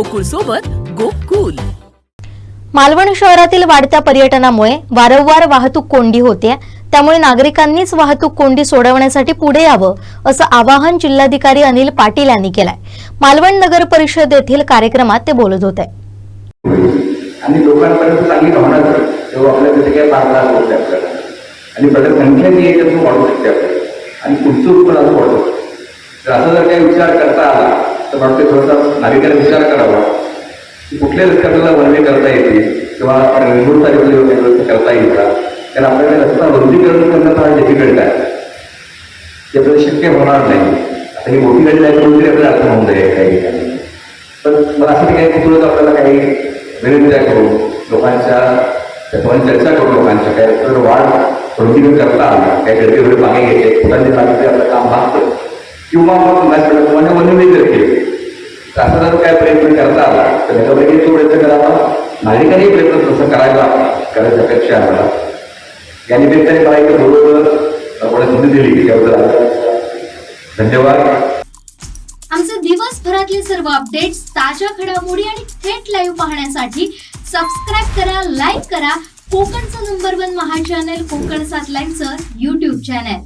गोकुळ सोबत गोकुल. मालवण शहरातील वाढत्या पर्यटनामुळे वारंवार वाहतूक कोंडी होते. त्यामुळे नागरिकांनीच वाहतूक कोंडी सोडवण्यासाठी पुढे यावं असं आवाहन जिल्हाधिकारी अनिल पाटील यांनी केलंय. मालवण नगर परिषद येथील कार्यक्रमात ते बोलत होते. आणि लोकांपर्यंत चांगली भावना तेव्हा आपल्या तिथे काही पाच लाख होते आपल्याला. आणि प्रत्येक संख्या जी आहे त्यातून वाढू शकते आपल्याला. आणि पुढचं उत्पन्न वाढू शकतं. तर असं जर काही विचार करता आला वाटते थोडासा नागरिकांनी विचार करावा. की कुठल्या रस्ते आपल्याला वर्णे करता येतील किंवा रेल्वे तारीख रस्ते करता येईल का? कारण आपल्याकडे रस्ता रुंदीकरण करणं फार डिफिकल्ट आहे. ते आपल्याला शक्य होणार नाही. आता ही मोठी गाडी जायची म्हणून तरी आपल्याला अर्थ होऊन जाईल काही ठिकाणी. पण मला असं काही कुठूनच आपल्याला काही विनंत्या करू लोकांच्या त्याच्यामध्ये चर्चा करू लोकांच्या काय तर वाढ रुंदीकरण करता आला. काही गडबडी वगैरे मागे घ्यायचे फुलांची मागे आपलं काम भागतं. किंवा मग तुम्हाला वनवेल जर केलं तर काय प्रयत्न करता? आला तर त्याच्यापैकी तो प्रयत्न करावा. नागरिकांनी प्रयत्न तसं करायला करायची अपेक्षा आहे मला. या निमित्ताने मला एक बरोबर आपण संधी दिली त्याबद्दल धन्यवाद. आमचे दिवसभरातले सर्व अपडेट्स ताज्या घडामोडी आणि थेट लाईव्ह पाहण्यासाठी सबस्क्राईब करा लाईक करा. कोकणचं नंबर वन महा चॅनल कोकण सात लाईव्हचं युट्यूब चॅनल